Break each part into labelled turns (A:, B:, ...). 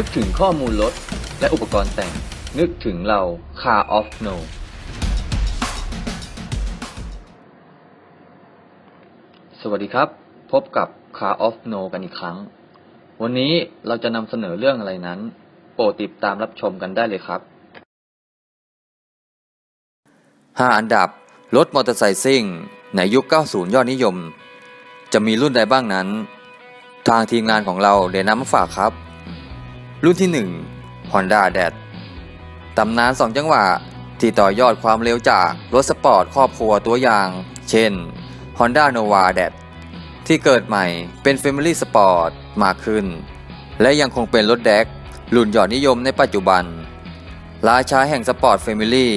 A: นึกถึงข้อมูลรถและอุปกรณ์แต่ง นึกถึงเรา Car of No สวัสดีครับ พบกับ Car of No กันอีกครั้ง วันนี้เราจะนำเสนอเรื่องอะไรนั้น โปรดติดตามรับชมกันได้เลยครับ 5 อันดับ รถมอเตอร์ไซค์ซิ่ง ในยุค 90 ยอดนิยม จะมีรุ่นใดบ้างนั้น ทางทีมงานของเราเดี๋นำมาฝากครับ รุ่นที่ 1 Honda d a d ตำนาน 2 จังหวะ ที่ต่อยอดความเร็วจากรถสปอร์ตครอบครัวตัวอย่าง เช่น Honda Nova d a d ที่เกิดใหม่เป็น Family Sport มากขึ้น และยังคงเป็นรถแดกรุ่นยอดนิยมในปัจจุบัน ราชาแห่งสปอร์ต Family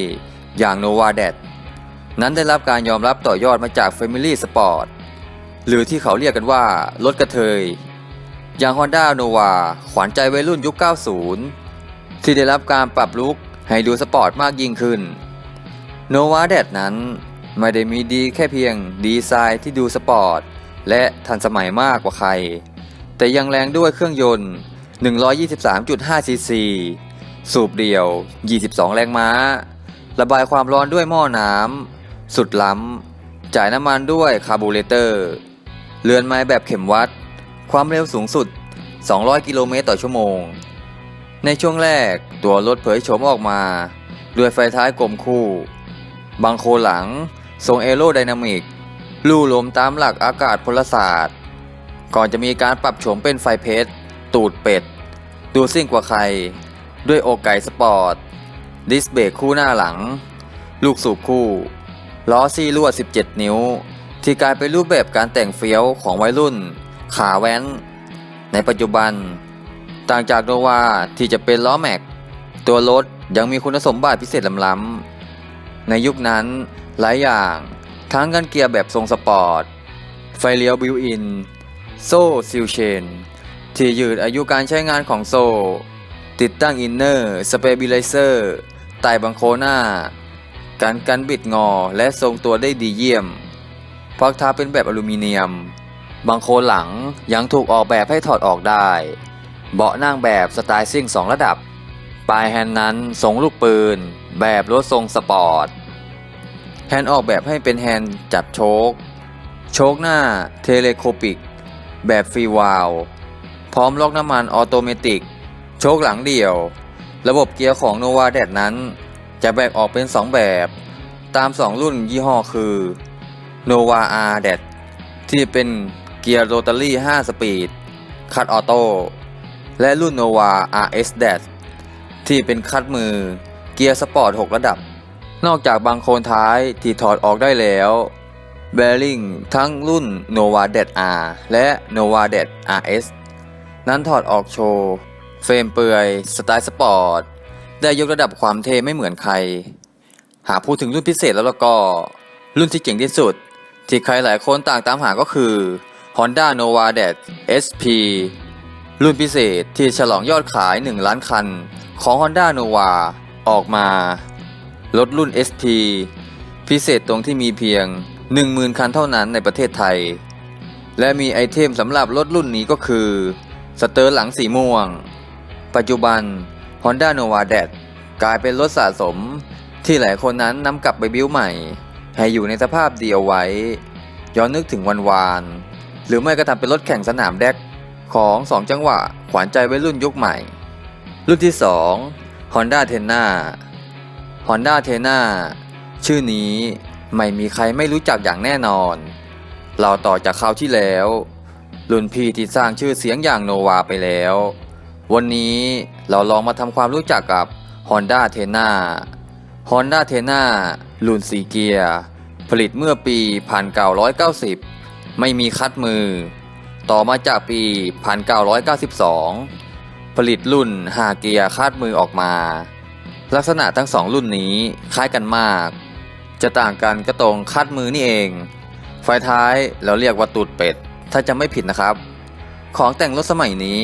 A: อย่าง Nova d a d นั้นได้รับการยอมรับต่อยอดมาจาก Family Sport หรือที่เขาเรียกกันว่ารถกระเทย อย่าง Honda Nova ขวัญใจวัยรุ่นยุค 90 ที่ได้รับการปรับลุคให้ดูสปอร์ตมากยิ่งขึ้น Nova d a d นั้นไม่ได้มีดีแค่เพียงดีไซน์ที่ดูสปอร์ต และทันสมัยมากกว่าใคร แต่ยังแรงด้วยเครื่องยนต์ 123.5 ซีซี สูบเดี่ยว 22 แรงม้า ระบายความร้อนด้วยหม้อน้ำ สุดล้ำ จ่ายน้ำมันด้วยคาร์บูเรเตอร์ เรือนไม้แบบเข็มวัด ความเร็วสูงสุด 200 กิโลเมตรต่อชั่วโมง ในช่วงแรกตัวรถเผยโฉมออกมา ด้วยไฟท้ายกลมคู่ บางโคหลัง ทรงเอโรไดนามิก ลู่ลมตามหลักอากาศพลศาสตร์ ก่อนจะมีการปรับโฉมเป็นไฟเพชร ตูดเป็ด ดูซิ่งกว่าใคร ด้วยอกไก่สปอร์ต ดิสเบรกคู่หน้าหลัง ลูกสูบคู่ ล้อซี่ลวด 17 นิ้ว ที่กลายเป็นรูปแบบการแต่งเฟี้ยวของวัยรุ่น ขาแว้น ในปัจจุบัน ต่างจากโนวาที่จะเป็นล้อแม็ก ตัวรถยังมีคุณสมบัติพิเศษล้ำๆในยุคนั้นหลายอย่างทั้งกันเกียร์แบบทรงสปอร์ต ไฟเลี้ยวบิวอิน โซ่ซิลเชน ที่ยืดอายุการใช้งานของโซ่ ติดตั้งอินเนอร์สเปเบิลเซอร์ไต่บังโคหน้า การกันบิดงอและทรงตัวได้ดีเยี่ยมพักท้าเป็นแบบอลูมิเนียม บางโคนหลังยังถูกออกแบบให้ถอดออกได้ เบาะนั่งแบบสไตล์ซิ่งสองระดับ ปลายแฮนด์นั้นทรงลูกปืน แบบรถทรงสปอร์ต แฮนด์ออกแบบให้เป็นแฮนด์จับโชค โชคหน้าเทเลโคปิก แบบฟรีวาลพร้อมล็อกน้ำมันออโตเมติก โชคหลังเดี่ยว ระบบเกียร์ของ Nova d a d นั้น จะแบ่งออกเป็น 2 แบบตาม 2 รุ่นยี่ห้อคือ Nova R d a d ที่เป็น เกียร์โรตารี่ 5 สปีด คัดออโต้ และรุ่น Nova RS d a d ที่เป็นคัดมือ เกียร์สปอร์ต 6 ระดับ นอกจากบางโคนท้ายที่ถอดออกได้แล้วแบริ่งทั้งรุ่น Nova d a d R และ Nova d a d RS นั้นถอดออกโชว์ เฟรมเปลือย สไตล์สปอร์ต ได้ยกระดับความเท่ไม่เหมือนใคร หากพูดถึงรุ่นพิเศษแล้วแล้วก็ รุ่นที่เจ๋งที่สุด ที่ใครหลายคนต่างตามหาก็คือ Honda Nova d a d SP รุ่นพิเศษที่ฉลองยอดขาย 1 ล้านคัน ของ Honda Nova ออกมา รถรุ่น SP พิเศษตรงที่มีเพียง 10,000 คันเท่านั้นในประเทศไทย และมีไอเทมสำหรับรถรุ่นนี้ก็คือ สเตอร์หลังสีม่วง ปัจจุบัน Honda Nova d a d กลายเป็นรถสะสมที่หลายคนนั้นนำกลับไปบิ้วใหม่ ให้อยู่ในสภาพดีเอาไว้ ย้อนนึกถึงวันวาน หรือไม่ก็ทำเป็นรถแข่งสนามแดกของ 2 จังหวะ ขวัญใจวัยรุ่นยุคใหม่ รุ่นที่ 2 Honda t e n a Honda t e n a ชื่อนี้ไม่มีใครไม่รู้จักอย่างแน่นอน เราต่อจากคราวที่แล้ว รุ่นพี่ที่สร้างชื่อเสียงอย่างโนวาไปแล้ว วันนี้เราลองมาทำความรู้จักกับ Honda t e n a Honda t e n a รุ่นสีเกียร์ ผลิตเมื่อปี 1990 ไม่มีคัดมือ ต่อมาจากปี 1992 ผลิตรุ่น5เกียร์คาดมือออกมา ลักษณะทั้งสองรุ่นนี้คล้ายกันมาก จะต่างกันก็ตรงคาดมือนี่เอง ไฟท้ายเราเรียกว่าตูดเป็ด ถ้าจำไม่ผิดนะครับ ของแต่งรถสมัยนี้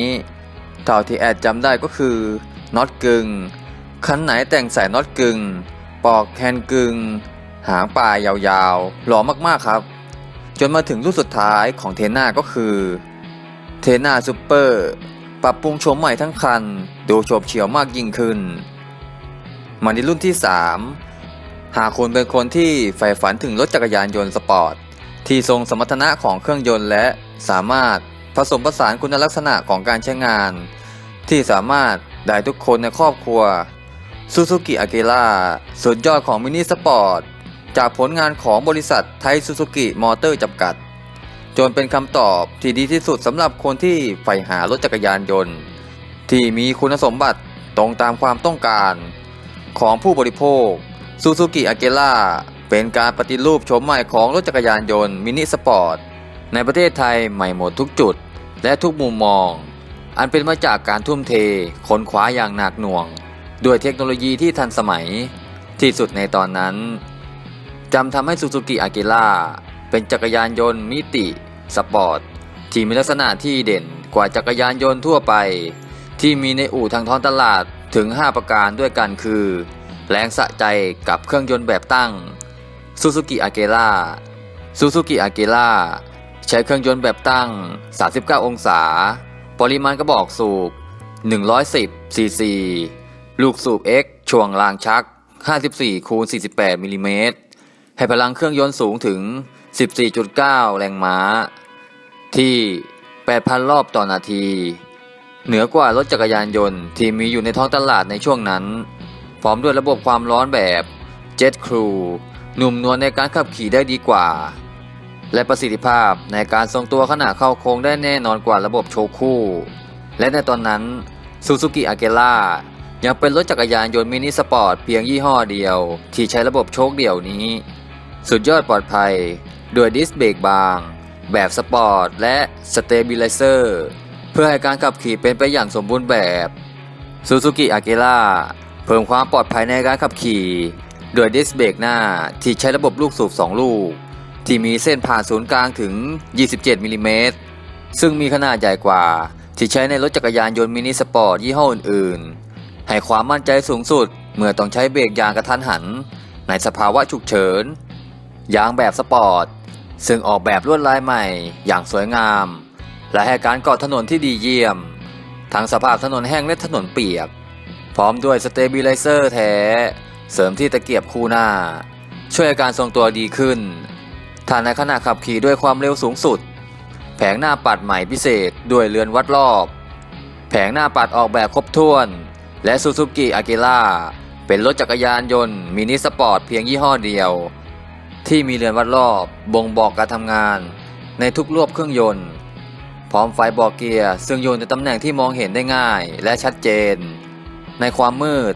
A: เท่าที่แอดจำได้ก็คือน็อตกึงคันไหนแต่งใส่น็อตกึงปอกแคนกึงหางปลายยาวๆหล่อมากๆครับ จนมาถึงรุ่นสุดท้ายของเทน่าก็คือเทน่าซูเปอร์ปรับปรุงโฉมใหม่ทั้งคัน ดูโฉบเฉี่ยวมากยิ่งขึ้น มาในรุ่นที่ 3 หากคุณเป็นคนที่ใฝ่ฝันถึงรถจักรยานยนต์สปอร์ต ที่ทรงสมรรถนะของเครื่องยนต์และสามารถผสมผสานคุณลักษณะของการใช้งาน ที่สามารถได้ทุกคนในครอบครัวซูซูกิอากิระสุดยอดของมินิสปอร์ต จากผลงานของบริษัทไทยซูซูกิมอเตอร์จำกัด จนเป็นคำตอบที่ดีที่สุดสำหรับคนที่ใฝ่หารถจักรยานยนต์ ที่มีคุณสมบัติตรงตามความต้องการของผู้บริโภคซูซูกิอาเกล่าเป็นการปฏิรูปโฉมใหม่ของรถจักรยานยนต์มินิสปอร์ต ในประเทศไทยใหม่หมดทุกจุด และทุกมุมมอง อันเป็นมาจากการทุ่มเทค้นคว้าอย่างหนักหน่วง ด้วยเทคโนโลยีที่ทันสมัยที่สุดในตอนนั้น จำทำให้ซูซูกิอากิระเป็นจักรยานยนต์มิติ สปอร์ต ที่มีลักษณะที่เด่นกว่าจักรยานยนต์ทั่วไป ที่มีในอู่ทางท้องตลาดถึง 5 ประการด้วยกันคือ แรงสะใจกับเครื่องยนต์แบบตั้งซูซูกิอาเกระซูซูกิอาเกระใช้เครื่องยนต์แบบตั้ง 39 องศา ปริมาณกระบอกสูบ 110 ซีซี ลูกสูบ X ช่วงรางชัก 54คูณ48มิลลิเมตร ให้พลังเครื่องยนต์สูงถึง 14.9 แรงม้า ที่ 8,000 รอบต่อนาที เหนือกว่ารถจักรยานยนต์ที่มีอยู่ในท้องตลาดในช่วงนั้น พร้อมด้วยระบบความร้อนแบบ Jet Crew หนุ่มนวลในการขับขี่ได้ดีกว่า และประสิทธิภาพในการทรงตัวขณะเข้าโค้งได้แน่นอนกว่าระบบโชว์คู่ และในตอนนั้น Suzuki a g e l a ยังเป็นรถจักรยานยนต์มินิสปอร์ตเพียงยี่ห้อเดียว ที่ใช้ระบบโชคเดี่ยวนี้ สุดยอดปลอดภัย ด้วยดิสเบรกบาง แบบสปอร์ต และสเตเบลไลเซอร์เพื่อให้การขับขี่เป็นไปอย่างสมบูรณ์แบบ Suzuki a g e l a เพิ่มความปลอดภัยในการขับขี่ด้วยดิสเบรกหน้าที่ใช้ระบบลูกสูบ 2 ลูก ที่มีเส้นผ่านศูนย์กลางถึง 27มิลลิเมตรซึ่งมีขนาดใหญ่กว่า ที่ใช้ในรถจักรยานยนต์มินิสปอร์ตยี่ห้ออื่นๆ ให้ความมั่นใจสูงสุด เมื่อต้องใช้เบรกยางกระทันหัน ในสภาวะฉุกเฉิน ยางแบบสปอร์ต ซึ่งออกแบบลวดลายใหม่อย่างสวยงาม และให้การกาะถนนที่ดีเยี่ยม ทั้งสภาพถนนแห้งและถนนเปียก พร้อมด้วยสเตเบลไลเซอร์แท้ เสริมที่ตะเกียบคู่หน้า ช่วยการทรงตัวดีขึ้นถ้าในขณะขับขี่ด้วยความเร็วสูงสุด แผงหน้าปัดใหม่พิเศษด้วยเรือนวัดรอบ แผงหน้าปัดออกแบบครบถ้วน และซูซูกิอากิระเป็นรถจักรยานยนต์มินิสปอร์ตเพียงยี่ห้อเดียว ที่มีเรือนวัดรอบบ่งบอกการทำงานในทุกรอบเครื่องยนต์ พร้อมไฟบอกเกียร์ซึ่งอยู่ในตำแหน่งที่มองเห็นได้ง่ายและชัดเจน ในความมืด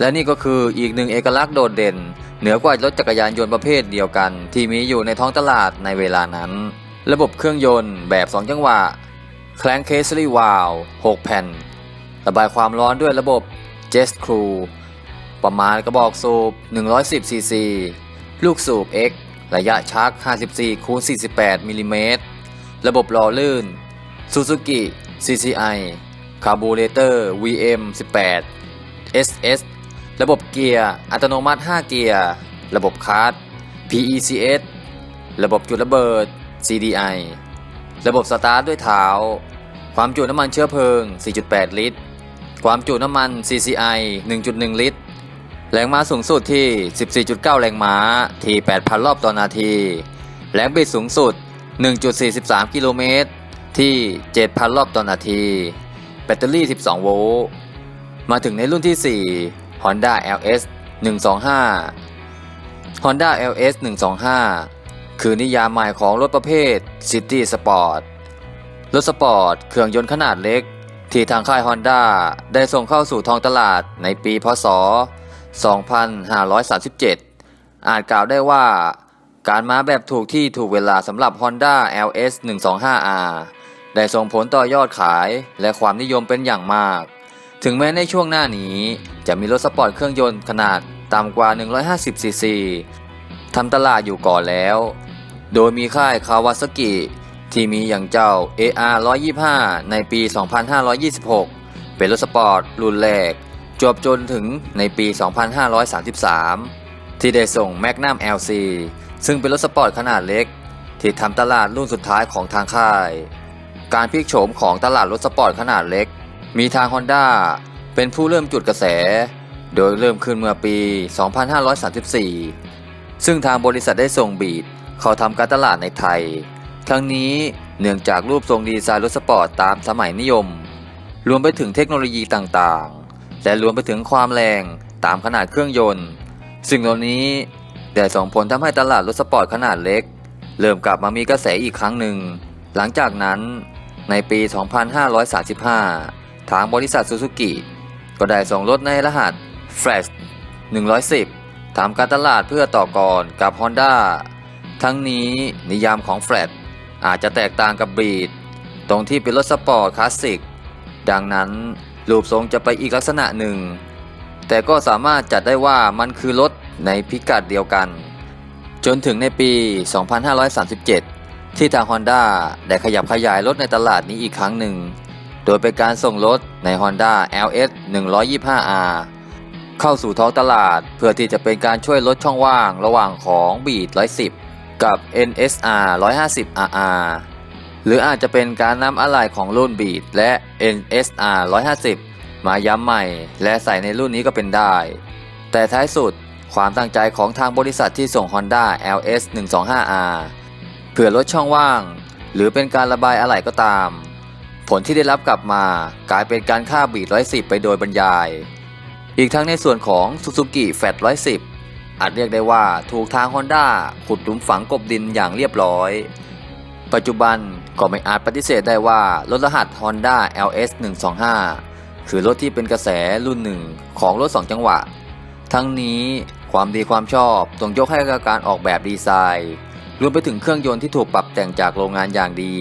A: และนี่ก็คืออีกหนึ่งเอกลักษณ์โดดเด่น เหนือกว่ารถจักรยานยนต์ประเภทเดียวกัน ที่มีอยู่ในท้องตลาดในเวลานั้น ระบบเครื่องยนต์แบบ 2 จังหวะแคลงเคสลีวาล6แผ่น ระบายความร้อนด้วยระบบ Jet Crew ประมาณกระบอกสูบ110ซีซีลูกสูบ X ระยะชัก 54คูณ48มิลลิเมตร ระบบล่อลื่น Suzuki CCI คาร์บูเรเตอร์ VM 18 SS ระบบเกียร์ อัตโนมัติ 5 เกียร์ ระบบคาร์ด PECS ระบบจุดระเบิด CDI ระบบสตาร์ทด้วยเท้า ความจุน้ำมันเชื้อเพลิง 4.8 ลิตร ความจุน้ำมัน CCI 1.1 ลิตร แรงม้าสูงสุดที่ 14.9 แรงม้าที่ 8,000 รอบต่อนาที แรงบิดสูงสุด 1.43 กิโลเมตร ที่ 7,000 รอบต่อนาที แบตเตอรี่ 12 โวลต์ มาถึงในรุ่นที่ 4 Honda LS 125 Honda LS 125 คือนิยามใหม่ของรถประเภท City Sport รถสปอร์ต เครื่องยนต์ขนาดเล็ก ที่ทางค่าย Honda ได้ส่งเข้าสู่ท้องตลาดในปีพศ 2537 อาจกล่าวได้ว่า การมาแบบถูกที่ถูกเวลาสำหรับ Honda LS 125R ได้ส่งผลต่อยอดขายและความนิยมเป็นอย่างมาก ถึงแม้ในช่วงหน้านี้จะมีรถสปอร์ตเครื่องยนต์ขนาดต่ำกว่า 150 ซีซีทำตลาดอยู่ก่อนแล้ว โดยมีค่ายคาวาซากิที่มีอย่างเจ้า AR 125 ในปี 2526 เป็นรถสปอร์ตรุ่นแรก จวบจนถึงในปี 2533 ที่ได้ส่ง Magnum LC ซึ่งเป็นรถสปอร์ตขนาดเล็ก ที่ทำตลาดรุ่นสุดท้ายของทางค่าย การพลิกโฉมของตลาดรถสปอร์ตขนาดเล็ก มีทาง Honda เป็นผู้เริ่มจุดกระแส โดยเริ่มขึ้นเมื่อปี 2534 ซึ่งทางบริษัทได้ส่งบีดเขาทำการตลาดในไทย ทั้งนี้เนื่องจากรูปทรงดีไซน์รถสปอร์ตตามสมัยนิยม รวมไปถึงเทคโนโลยีต่างๆ และรวมไปถึงความแรงตามขนาดเครื่องยนต์ สิ่งเหล่านี้ได้ส่งผลทำให้ตลาดรถสปอร์ตขนาดเล็ก เริ่มกลับมามีกระแสอีกครั้งหนึ่ง หลังจากนั้นในปี 2535 ทางบริษัทซูซูกิก็ได้ส่งรถในรหัส Flash 110 ทำการตลาดเพื่อต่อกรกับ Honda ทั้งนี้นิยามของ Flash อาจจะแตกต่างกับ Beat ตรงที่เป็นรถสปอร์ตคลาสสิก ดังนั้น รูปทรงจะไปอีกลักษณะหนึ่ง แต่ก็สามารถจัดได้ว่ามันคือรถในพิกัดเดียวกัน จนถึงในปี 2537 ที่ทาง Honda ได้ขยับขยายรถในตลาดนี้อีกครั้งหนึ่ง โดยเป็นการส่งรถใน Honda LS 125R เข้าสู่ท้องตลาดเพื่อที่จะเป็นการช่วยลดช่องว่างระหว่างของ Beat 110 กับ NSR 150RR หรืออาจจะเป็นการนำอะไหล่ของรุ่น Beat และ NSR 150 มาย้ำใหม่ และใส่ในรุ่นนี้ก็เป็นได้ แต่ท้ายสุดความตั้งใจของทางบริษัทที่ส่ง Honda LS 125R เพื่อลดช่องว่าง หรือเป็นการระบายอะไหล่ก็ตาม ผลที่ได้รับกลับมากลายเป็นการฆ่าบีด110 ไปโดยบรรยาย อีกทั้งในส่วนของ Suzuki Fat 110 อาจเรียกได้ว่าถูกทาง Honda ขุดหลุมฝังกบดินอย่างเรียบร้อย ปัจจุบัน ก็ไม่อาจปฏิเสธได้ว่ารถรหัส Honda LS 125 คือรถที่เป็นกระแสรุ่นหนึ่งของรถ 2 จังหวะ ทั้งนี้ความดีความชอบต้องยกให้กับการออกแบบดีไซน์รวมไปถึงเครื่องยนต์ที่ถูกปรับแต่งจากโรงงานอย่างดี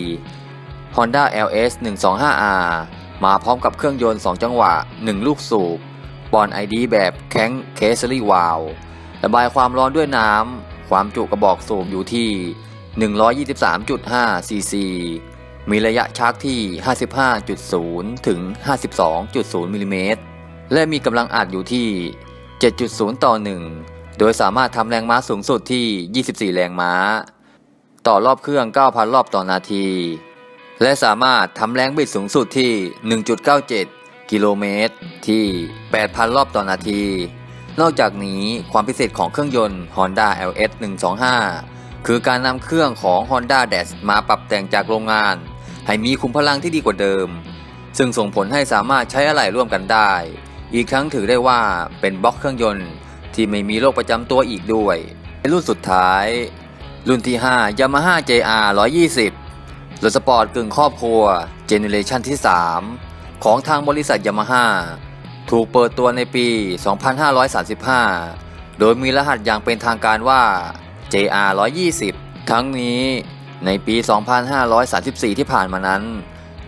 A: Honda LS 125R มาพร้อมกับเครื่องยนต์ 2 จังหวะ 1 ลูกสูบปอนไอดีแบบแข็งเคสซี่วาลระบายความร้อนด้วยน้ำความจุกระบอกสูบอยู่ที่ 123.5 ซีซี มีระยะชักที่ 55.0 ถึง 52.0 มิลลิเมตร และมีกำลังอัดอยู่ที่ 7.0 ต่อ 1 โดยสามารถทำแรงม้าสูงสุดที่ 24 แรงม้า ต่อรอบเครื่อง 9,000 รอบต่อนาที และสามารถทำแรงบิดสูงสุดที่ 1.97 กิโลเมตร ที่ 8,000 รอบต่อนาที นอกจากนี้ความพิเศษของเครื่องยนต์ Honda LS 125 คือการนำเครื่องของ Honda d a s มาปรับแต่งจากโรงงาน ให้มีคุมพลังที่ดีกว่าเดิม ซึ่งส่งผลให้สามารถใช้อะไหล่ร่วมกันได้ อีกครั้งถือได้ว่าเป็นบล็อกเครื่องยนต์ ที่ไม่มีโรคประจำตัวอีกด้วยในรุ่นสุดท้าย รุ่นที่ 5 Yamaha JR 120รถสปอร์ตกึ่งครอบครัวเจเนเรชันที่ 3 ของทางบริษัทยามาฮ่าถูกเปิดตัวในปี 2535 โดยมีรหัสอย่างเป็นทางการว่า JR 120 ทั้งนี้ในปี 2534 ที่ผ่านมานั้น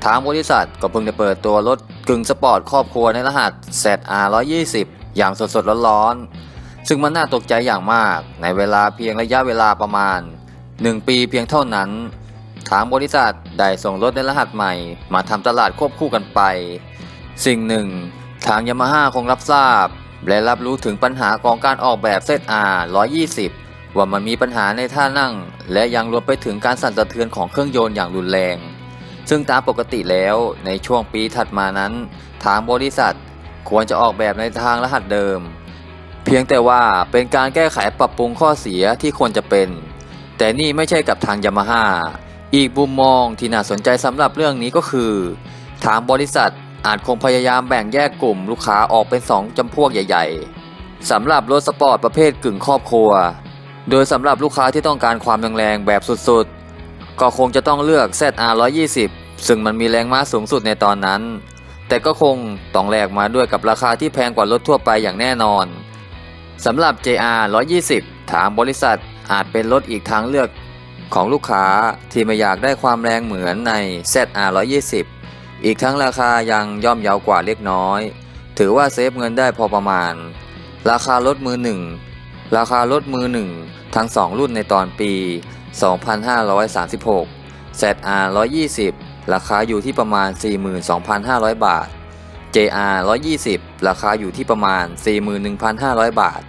A: ทางบริษัทก็เพิ่งได้เปิดตัวรถกึ่งสปอร์ตครอบครัวในรหัส ZR 120 อย่างสดๆร้อนๆ ซึ่งมันน่าตกใจอย่างมากในเวลาเพียงระยะเวลาประมาณ 1 ปีเพียงเท่านั้น ทางบริษัทได้ส่งรถในรหัสใหม่ มาทำตลาดควบคู่กันไป สิ่งหนึ่ง ทางยามาฮ่าคงรับทราบ และรับรู้ถึงปัญหาของการออกแบบ ZR 120 ว่ามันมีปัญหาในท่านั่ง และยังรวมไปถึงการสั่นสะเทือนของเครื่องยนต์อย่างรุนแรง ซึ่งตามปกติแล้วในช่วงปีถัดมานั้น ทางบริษัทควรจะออกแบบในทางรหัสเดิม เพียงแต่ว่าเป็นการแก้ไขปรับปรุงข้อเสียที่ควรจะเป็น แต่นี่ไม่ใช่กับทางยามาฮ่าอีกมุมมองที่น่าสนใจสำหรับเรื่องนี้ก็คือ ทางบริษัทอาจคงพยายามแบ่งแยกกลุ่มลูกค้าออกเป็น 2จำพวกใหญ่ ๆสำหรับรถสปอร์ตประเภทกึ่งครอบครัว โดยสำหรับลูกค้าที่ต้องการความแรงๆแบบสุดๆ ก็คงจะต้องเลือก ZR 120 ซึ่งมันมีแรงม้าสูงสุดในตอนนั้น แต่ก็คงต้องแลกมาด้วยกับราคาที่แพงกว่ารถทั่วไปอย่างแน่นอนสำหรับ JR 120 ทางบริษัทอาจเป็นรถอีกทางเลือกของลูกค้าที่ไม่อยากได้ความแรงเหมือนใน ZR 120 อีกทั้งราคายังย่อมเยาวกว่าเล็กน้อย ถือว่าเซฟเงินได้พอประมาณ ราคารถมือหนึ่ง ราคารถมือหนึ่งทั้ง 2 รุ่นในตอนปี 2536 ZR 120 ราคาอยู่ที่ประมาณ 42,500 บาท JR 120 ราคาอยู่ที่ประมาณ 41,500 บาท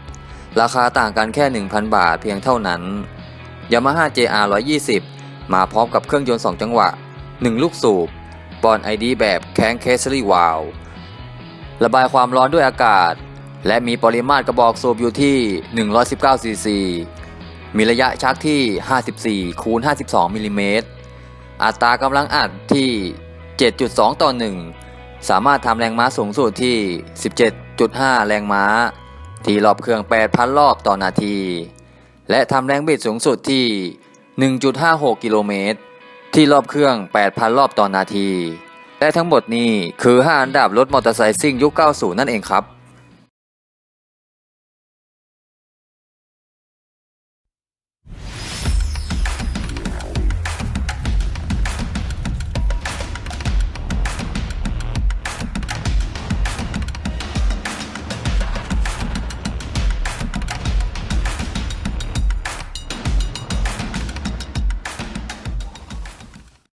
A: ราคาต่างกันแค่ 1,000 บาทเพียงเท่านั้น Yamaha JR 120 มาพร้อมกับเครื่องยนต์ 2 จังหวะ 1 ลูกสูบปปอนไอดีแบบแข้งเคสซี่วาลระบายความร้อนด้วยอากาศ และมีปริมาตรกระบอกสูบอยู่ที่ 119 ซีซี มีระยะชักที่ 54 คูณ 52 มิลลิเมตร อัตรากำลังอัดที่ 7.2 ต่อ 1 สามารถทำแรงม้าสูงสุดที่ 17.5 แรงม้า ที่รอบเครื่อง 8,000 รอบต่อนาที และทำแรงบิดสูงสุดที่ 1.56 กิโลเมตร ที่รอบเครื่อง 8,000 รอบต่อนาที และทั้งหมดนี้คือ 5 อันดับรถมอเตอร์ไซค์ซิ่งยุค 90 นั่นเองครับ